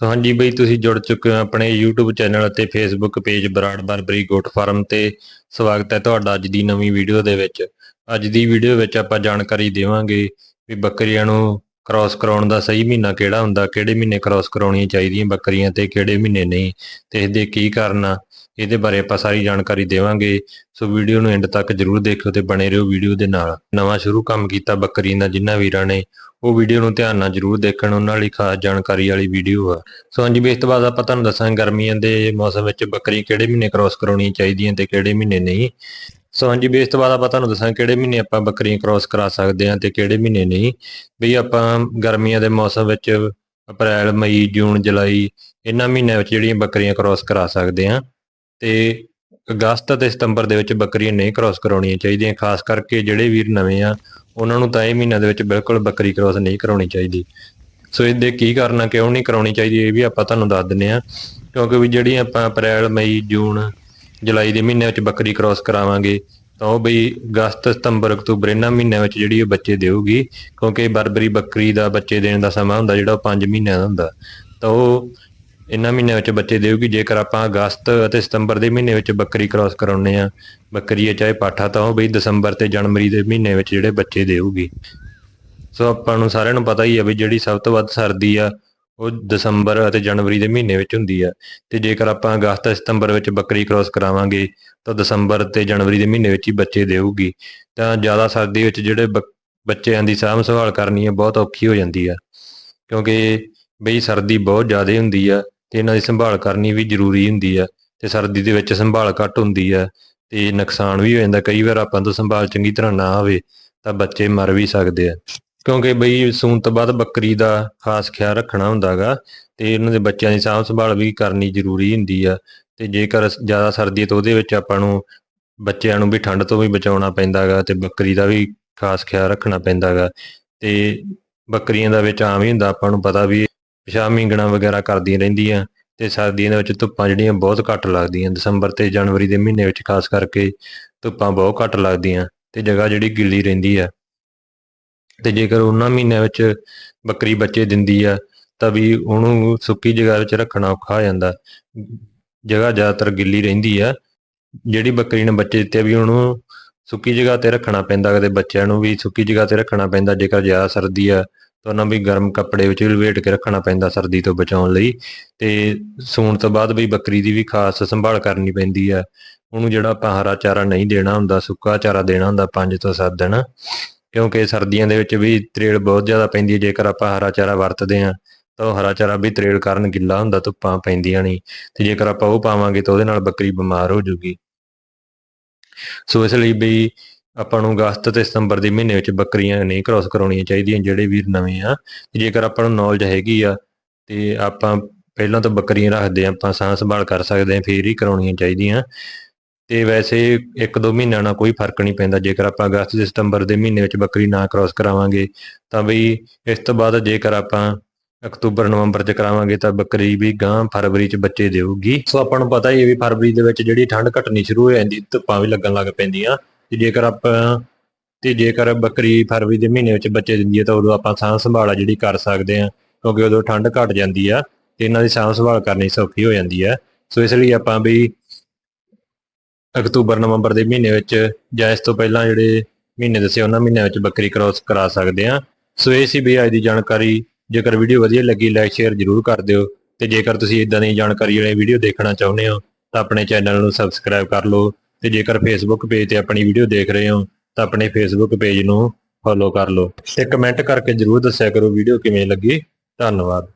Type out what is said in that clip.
ਸੋ ਹਾਂਜੀ ਬਈ, ਤੁਸੀਂ ਜੁੜ ਚੁੱਕੇ ਹੋ ਆਪਣੇ YouTube ਚੈਨਲ ਅਤੇ Facebook page Brar Barbari goat farm ਤੇ। ਸਵਾਗਤ ਹੈ ਤੁਹਾਡਾ ਅੱਜ ਦੀ ਨਵੀਂ ਵੀਡੀਓ ਦੇ ਵਿੱਚ। ਅੱਜ ਦੀ ਵੀਡੀਓ ਵਿੱਚ ਆਪਾਂ ਜਾਣਕਾਰੀ ਦੇਵਾਂਗੇ ਵੀ ਬੱਕਰੀਆਂ ਨੂੰ ਕ੍ਰਾਸ ਕਰਾਉਣ ਦਾ ਸਹੀ ਮਹੀਨਾ ਕਿਹੜਾ ਹੁੰਦਾ, ਕਿਹੜੇ ਮਹੀਨੇ ਕ੍ਰਾਸ ਕਰਾਉਣੀਆਂ ਚਾਹੀਦੀਆਂ ਬੱਕਰੀਆਂ ਤੇ ਕਿਹੜੇ ਮਹੀਨੇ ਨਹੀਂ ਤੇ ਇਹਦੇ ਕੀ ਕਾਰਨ ਆ। ਇਹਦੇ ਬਾਰੇ ਆਪਾਂ ਸਾਰੀ ਜਾਣਕਾਰੀ ਦੇਵਾਂਗੇ। ਸੋ ਵੀਡੀਓ ਨੂੰ ਐਂਡ ਤੱਕ ਜਰੂਰ ਦੇਖਿਓ ਤੇ ਬਣੇ ਰਹੋ ਵੀਡੀਓ ਦੇ ਨਾਲ। ਨਵਾਂ ਸ਼ੁਰੂ ਕੰਮ ਕੀਤਾ ਬੱਕਰੀ ਦਾ ਜਿਨ੍ਹਾਂ ਵੀਰਾਂ ਨੇ, ਉਹ ਵੀਡੀਓ ਨੂੰ ਧਿਆਨ ਨਾਲ ਜਰੂਰ ਦੇਖਣ। ਉਹਨਾਂ ਲਈ ਖਾਸ ਜਾਣਕਾਰੀ ਵਾਲੀ ਵੀਡੀਓ ਆ। ਸੋ ਹਾਂਜੀ, ਵੀ ਇਸ ਤੋਂ ਬਾਅਦ ਆਪਾਂ ਤੁਹਾਨੂੰ ਦੱਸਾਂਗੇ ਗਰਮੀਆਂ ਦੇ ਮੌਸਮ ਵਿੱਚ ਬੱਕਰੀ ਕਿਹੜੇ ਮਹੀਨੇ ਕ੍ਰਾਸ ਕਰਾਉਣੀਆਂ ਚਾਹੀਦੀਆਂ ਤੇ ਕਿਹੜੇ ਮਹੀਨੇ ਨਹੀਂ। ਸੋ ਹਾਂਜੀ, ਵੀ ਇਸ ਤੋਂ ਬਾਅਦ ਆਪਾਂ ਤੁਹਾਨੂੰ ਦੱਸਾਂ ਕਿਹੜੇ ਮਹੀਨੇ ਆਪਾਂ ਬੱਕਰੀਆਂ ਕ੍ਰਾਸ ਕਰਾ ਸਕਦੇ ਹਾਂ ਤੇ ਕਿਹੜੇ ਮਹੀਨੇ ਨਹੀਂ। ਵੀ ਆਪਾਂ ਗਰਮੀਆਂ ਦੇ ਮੌਸਮ ਵਿੱਚ ਅਪ੍ਰੈਲ, ਮਈ, ਜੂਨ, ਜੁਲਾਈ, ਇਹਨਾਂ ਮਹੀਨਿਆਂ ਵਿੱਚ ਜਿਹੜੀਆਂ ਬੱਕਰੀਆਂ ਕ੍ਰਾਸ ਕਰਾ ਸਕਦੇ ਹਾਂ। ਤੇ ਅਗਸਤ ਅਤੇ ਸਤੰਬਰ ਦੇ ਵਿੱਚ ਬੱਕਰੀਆਂ ਨਹੀਂ ਕ੍ਰਾਸ ਕਰਾਉਣੀਆਂ ਚਾਹੀਦੀਆਂ, ਖਾਸ ਕਰਕੇ ਜਿਹੜੇ ਵੀਰ ਨਵੇਂ ਆ, ਉਹਨਾਂ ਨੂੰ ਤਾਂ ਇਹ ਮਹੀਨਿਆਂ ਦੇ ਵਿੱਚ ਬਿਲਕੁਲ ਬੱਕਰੀ ਕ੍ਰਾਸ ਨਹੀਂ ਕਰਾਉਣੀ ਚਾਹੀਦੀ। ਸੋ ਇਹਦੇ ਕੀ ਕਾਰਨ ਕਿਉਂ ਨਹੀਂ ਕਰਾਉਣੀ ਚਾਹੀਦੀ, ਇਹ ਵੀ ਆਪਾਂ ਤੁਹਾਨੂੰ ਦੱਸ ਦਿੰਨੇ ਆ ਕਿਉਂਕਿ ਵੀ ਜਿਹੜੀ ਆਪਾਂ ਅਪ੍ਰੈਲ, ਮਈ, ਜੂਨ, ਜੁਲਾਈ ਦੇ ਮਹੀਨੇ ਵਿੱਚ ਬੱਕਰੀ ਕ੍ਰਾਸ ਕਰਾਵਾਂਗੇ, ਤਾਂ ਉਹ ਬਈ ਅਗਸਤ, ਸਤੰਬਰ, ਅਕਤੂਬਰ ਇਹਨਾਂ ਮਹੀਨਿਆਂ ਵਿੱਚ ਜਿਹੜੀ ਉਹ ਬੱਚੇ ਦੇਊਗੀ, ਕਿਉਂਕਿ ਬਰਬਰੀ ਬੱਕਰੀ ਦਾ ਬੱਚੇ ਦੇਣ ਦਾ ਸਮਾਂ ਹੁੰਦਾ, ਜਿਹੜਾ ਉਹ 5 ਮਹੀਨਿਆਂ ਦਾ ਹੁੰਦਾ। ਤਾਂ ਉਹ ਇਹਨਾਂ ਮਹੀਨਿਆਂ ਵਿੱਚ ਬੱਚੇ ਦੇਊਗੀ, ਜੇਕਰ ਆਪਾਂ ਅਗਸਤ ਅਤੇ ਸਤੰਬਰ ਦੇ ਮਹੀਨੇ ਵਿੱਚ ਬੱਕਰੀ ਕ੍ਰਾਸ ਕਰਾਉਨੇ ਆ ਬੱਕਰੀ ਹੈ ਚਾਹੇ ਪਾਠਾ ਤਾਂ ਉਹ ਬਈ ਦਸੰਬਰ ਤੇ ਜਨਵਰੀ ਦੇ ਮਹੀਨੇ ਵਿੱਚ ਜਿਹੜੇ ਬੱਚੇ ਦੇਊਗੀ। ਸੋ ਆਪਾਂ ਨੂੰ ਸਾਰਿਆਂ ਨੂੰ ਪਤਾ ਹੀ ਆ ਵੀ ਜਿਹੜੀ ਸਭ ਤੋਂ ਵੱਧ ਸਰਦੀ ਆ, ਉਹ ਦਸੰਬਰ ਅਤੇ ਜਨਵਰੀ ਦੇ ਮਹੀਨੇ ਵਿੱਚ ਹੁੰਦੀ ਆ। ਤੇ ਜੇਕਰ ਆਪਾਂ ਅਗਸਤ ਸਤੰਬਰ ਵਿੱਚ ਬੱਕਰੀ ਕ੍ਰਾਸ ਕਰਾਵਾਂਗੇ, ਤਾਂ ਦਸੰਬਰ ਤੇ ਜਨਵਰੀ ਦੇ ਮਹੀਨੇ ਵਿੱਚ ਹੀ ਬੱਚੇ ਦੇਊਗੀ। ਤਾਂ ਜ਼ਿਆਦਾ ਸਰਦੀ ਵਿੱਚ ਜਿਹੜੇ ਬੱਕ- ਬੱਚਿਆਂ ਦੀ ਸਾਂਭ ਸੰਭਾਲ ਕਰਨੀ ਹੈ ਬਹੁਤ ਔਖੀ ਹੋ ਜਾਂਦੀ ਆ। ਕਿਉਂਕਿ ਬਈ ਸਰਦੀ ਬਹੁਤ ਜ਼ਿਆਦਾ ਹੁੰਦੀ ਆ ਤੇ ਇਹਨਾਂ ਦੀ ਸੰਭਾਲ ਕਰਨੀ ਵੀ ਜ਼ਰੂਰੀ ਹੁੰਦੀ ਆ ਤੇ ਸਰਦੀ ਦੇ ਵਿੱਚ ਸੰਭਾਲ ਘੱਟ ਹੁੰਦੀ ਆ ਤੇ ਨੁਕਸਾਨ ਵੀ ਹੋ ਜਾਂਦਾ। ਕਈ ਵਾਰ ਆਪਾਂ ਤੋਂ ਸੰਭਾਲ ਚੰਗੀ ਤਰ੍ਹਾਂ ਨਾ ਹੋਵੇ ਤਾਂ ਬੱਚੇ ਮਰ ਵੀ ਸਕਦੇ ਆ। ਕਿਉਂਕਿ ਬਈ ਸੂਣ ਤੋਂ ਬਾਅਦ ਬੱਕਰੀ ਦਾ ਖਾਸ ਖਿਆਲ ਰੱਖਣਾ ਹੁੰਦਾਗਾ ਤੇ ਇਹਨਾਂ ਦੇ ਬੱਚਿਆਂ ਦੀ ਸਾਂਭ ਸੰਭਾਲ ਵੀ ਕਰਨੀ ਜ਼ਰੂਰੀ ਹੁੰਦੀ ਆ ਤੇ ਜੇਕਰ ਜ਼ਿਆਦਾ ਸਰਦੀ ਹੈ ਤਾਂ ਉਹਦੇ ਵਿੱਚ ਆਪਾਂ ਨੂੰ ਬੱਚਿਆਂ ਨੂੰ ਵੀ ਠੰਡ ਤੋਂ ਵੀ ਬਚਾਉਣਾ ਪੈਂਦਾਗਾ ਤੇ ਬੱਕਰੀ ਦਾ ਵੀ ਖਾਸ ਖਿਆਲ ਰੱਖਣਾ ਪੈਂਦਾਗਾ ਤੇ ਬੱਕਰੀਆਂ ਦਾ ਵਿੱਚ ਆਮ ਹੀ ਹੁੰਦਾ ਆਪਾਂ ਨੂੰ ਪਤਾ ਵੀ ਪਿਸ਼ਾਬ ਮੀਂਗਣਾ ਵਗੈਰਾ ਕਰਦੀਆਂ ਰਹਿੰਦੀਆਂ ਤੇ ਸਰਦੀਆਂ ਦੇ ਵਿੱਚ ਧੁੱਪਾਂ ਜਿਹੜੀਆਂ ਬਹੁਤ ਘੱਟ ਲੱਗਦੀਆਂ। ਦਸੰਬਰ ਤੇ ਜਨਵਰੀ ਦੇ ਮਹੀਨੇ ਵਿੱਚ ਖਾਸ ਕਰਕੇ ਧੁੱਪਾਂ ਬਹੁਤ ਘੱਟ ਲੱਗਦੀਆਂ ਤੇ ਜਗ੍ਹਾ ਜਿਹੜੀ ਗਿੱਲੀ ਰਹਿੰਦੀ ਆ। ਤੇ ਜੇਕਰ ਉਹਨਾਂ ਮਹੀਨਿਆਂ ਵਿੱਚ ਬੱਕਰੀ ਬੱਚੇ ਦਿੰਦੀ ਆ, ਤਾਂ ਵੀ ਉਹਨੂੰ ਸੁੱਕੀ ਜਗ੍ਹਾ ਵਿੱਚ ਰੱਖਣਾ ਔਖਾ ਹੋ ਜਾਂਦਾ। ਜਗ੍ਹਾ ਜ਼ਿਆਦਾਤਰ ਗਿੱਲੀ ਰਹਿੰਦੀ ਆ। ਜਿਹੜੀ ਬੱਕਰੀ ਨੇ ਬੱਚੇ ਦਿੱਤੇ ਵੀ ਉਹਨੂੰ ਸੁੱਕੀ ਜਗ੍ਹਾ ਤੇ ਰੱਖਣਾ ਪੈਂਦਾ, ਕਦੇ ਬੱਚਿਆਂ ਨੂੰ ਵੀ ਸੁੱਕੀ ਜਗ੍ਹਾ ਤੇ ਰੱਖਣਾ ਪੈਂਦਾ, ਜੇਕਰ ਜ਼ਿਆਦਾ ਸਰਦੀ ਆ ਤਾਂ ਉਹਨਾਂ ਵੀ ਗਰਮ ਕੱਪੜੇ ਵਿੱਚ ਲਪੇਟ ਕੇ ਰੱਖਣਾ ਪੈਂਦਾ ਸਰਦੀ ਤੋਂ ਬਚਾਉਣ ਲਈ ਤੇ ਸੂਣ ਤੋਂ ਬਾਅਦ ਵੀ ਬੱਕਰੀ ਦੀ ਵੀ ਖਾਸ ਸੰਭਾਲ ਕਰਨੀ ਪੈਂਦੀ ਆ। ਉਹਨੂੰ ਜਿਹੜਾ ਆਪਾਂ ਹਰਾ ਚਾਰਾ ਨਹੀਂ ਦੇਣਾ ਹੁੰਦਾ, ਸੁੱਕਾ ਚਾਰਾ ਦੇਣਾ ਹੁੰਦਾ 5 ਤੋਂ 7 ਦਿਨ, ਕਿਉਂਕਿ ਸਰਦੀਆਂ ਦੇ ਵਿੱਚ ਵੀ ਤਰੇੜ ਬਹੁਤ ਜ਼ਿਆਦਾ ਪੈਂਦੀ ਹੈ। ਜੇਕਰ ਆਪਾਂ ਹਰਾ ਚਾਰਾ ਵਰਤਦੇ ਆ ਤਾਂ ਉਹ ਹਰਾ ਚਾਰਾ ਵੀ ਤਰੇੜ ਕਾਰਨ ਗਿੱਲਾ ਹੁੰਦਾ, ਧੁੱਪਾਂ ਪੈਂਦੀਆਂ ਨਹੀਂ। ਤੇ ਜੇਕਰ ਆਪਾਂ ਉਹ ਪਾਵਾਂਗੇ ਤਾਂ ਉਹਦੇ ਨਾਲ ਬੱਕਰੀ ਬਿਮਾਰ ਹੋ ਜਾਊਗੀ ਸੋ ਇਸ ਲਈ ਵੀ ਆਪਾਂ ਨੂੰ ਅਗਸਤ ਤੇ ਸਤੰਬਰ ਦੇ ਮਹੀਨੇ ਵਿੱਚ ਬੱਕਰੀਆਂ ਨਹੀਂ ਕ੍ਰਾਸ ਕਰਾਉਣੀਆਂ ਚਾਹੀਦੀਆਂ ਜਿਹੜੇ ਵੀਰ ਨਵੇਂ ਆ। ਜੇਕਰ ਆਪਾਂ ਨੂੰ ਨੌਲੇਜ ਹੈਗੀ ਆ, ਤੇ ਆਪਾਂ ਪਹਿਲਾਂ ਤਾਂ ਬੱਕਰੀਆਂ ਰੱਖਦੇ ਆ, ਆਪਾਂ ਸਾਂਭ ਸੰਭਾਲ ਕਰ ਸਕਦੇ ਆ, ਫੇਰ ਹੀ ਕਰਾਉਣੀਆਂ ਚਾਹੀਦੀਆਂ। ਤੇ ਵੈਸੇ ਇੱਕ ਦੋ ਮਹੀਨਿਆਂ ਨਾਲ ਕੋਈ ਫ਼ਰਕ ਨਹੀਂ ਪੈਂਦਾ, ਜੇਕਰ ਆਪਾਂ ਅਗਸਤ ਤੇ ਸਤੰਬਰ ਦੇ ਮਹੀਨੇ ਵਿੱਚ ਬੱਕਰੀ ਨਾ ਕ੍ਰਾਸ ਕਰਾਵਾਂਗੇ, ਤਾਂ ਬਈ ਇਸ ਤੋਂ ਬਾਅਦ ਜੇਕਰ ਆਪਾਂ ਅਕਤੂਬਰ, ਨਵੰਬਰ ਚ ਕਰਾਵਾਂਗੇ, ਤਾਂ ਬੱਕਰੀ ਵੀ ਗਾਂ ਫਰਵਰੀ ਚ ਬੱਚੇ ਦੇਊਗੀ। ਸੋ ਆਪਾਂ ਨੂੰ ਪਤਾ ਹੀ ਹੈ ਵੀ ਫਰਵਰੀ ਦੇ ਵਿੱਚ ਜਿਹੜੀ ਠੰਡ ਘਟਣੀ ਸ਼ੁਰੂ ਹੋ ਜਾਂਦੀ, ਧੁੱਪਾਂ ਵੀ ਲੱਗਣ ਲੱਗ ਪੈਂਦੀਆਂ। ਤੇ ਜੇਕਰ ਆਪਾਂ, ਤੇ ਜੇਕਰ ਬੱਕਰੀ ਫਰਵਰੀ ਦੇ ਮਹੀਨੇ ਵਿੱਚ ਬੱਚੇ ਦਿੰਦੀ ਹੈ ਤਾਂ ਉਦੋਂ ਆਪਾਂ ਸਾਂਭ ਸੰਭਾਲ ਆ ਜਿਹੜੀ ਕਰ ਸਕਦੇ ਆ ਕਿਉਂਕਿ ਉਦੋਂ ਠੰਡ ਘਟ ਜਾਂਦੀ ਆ ਤੇ ਇਹਨਾਂ ਦੀ ਸਾਂਭ ਸੰਭਾਲ ਕਰਨੀ ਸੌਖੀ ਹੋ ਜਾਂਦੀ ਆ। ਸੋ ਇਸ ਲਈ ਆਪਾਂ ਵੀ ਅਕਤੂਬਰ, ਨਵੰਬਰ ਦੇ ਮਹੀਨੇ ਵਿੱਚ ਜਾਂ ਇਸ ਤੋਂ ਪਹਿਲਾਂ ਜਿਹੜੇ ਮਹੀਨੇ ਦੱਸੇ ਉਹਨਾਂ ਮਹੀਨਿਆਂ ਵਿੱਚ ਬੱਕਰੀ ਕ੍ਰਾਸ ਕਰਾ ਸਕਦੇ ਆ ਸੋ ਇਹ ਸੀ ਵੀ ਅੱਜ ਦੀ ਜਾਣਕਾਰੀ। ਜੇਕਰ ਵੀਡੀਓ ਵਧੀਆ ਲੱਗੀ ਲਾਈਕ ਸ਼ੇਅਰ ਜਰੂਰ ਕਰ ਦਿਓ ਤੇ ਜੇਕਰ ਤੁਸੀਂ ਇਦਾਂ ਦੀ ਜਾਣਕਾਰੀ ਵਾਲੀ ਵੀਡੀਓ ਦੇਖਣਾ ਚਾਹੁੰਦੇ ਹੋ ਤਾਂ ਆਪਣੇ ਚੈਨਲ ਨੂੰ ਸਬਸਕ੍ਰਾਈਬ ਕਰ ਲਓ। ਤੇ ਜੇਕਰ ਫੇਸਬੁੱਕ ਪੇਜ ਤੇ ਆਪਣੀ ਵੀਡੀਓ ਦੇਖ ਰਹੇ ਹੋ, ਤਾਂ ਆਪਣੇ ਫੇਸਬੁੱਕ ਪੇਜ ਨੂੰ ਫੋਲੋ ਕਰ ਲਓ ਤੇ ਕਮੈਂਟ ਕਰਕੇ ਜਰੂਰ ਦੱਸਿਆ ਕਰੋ ਵੀਡੀਓ ਕਿਵੇਂ ਲੱਗੀ। ਧੰਨਵਾਦ।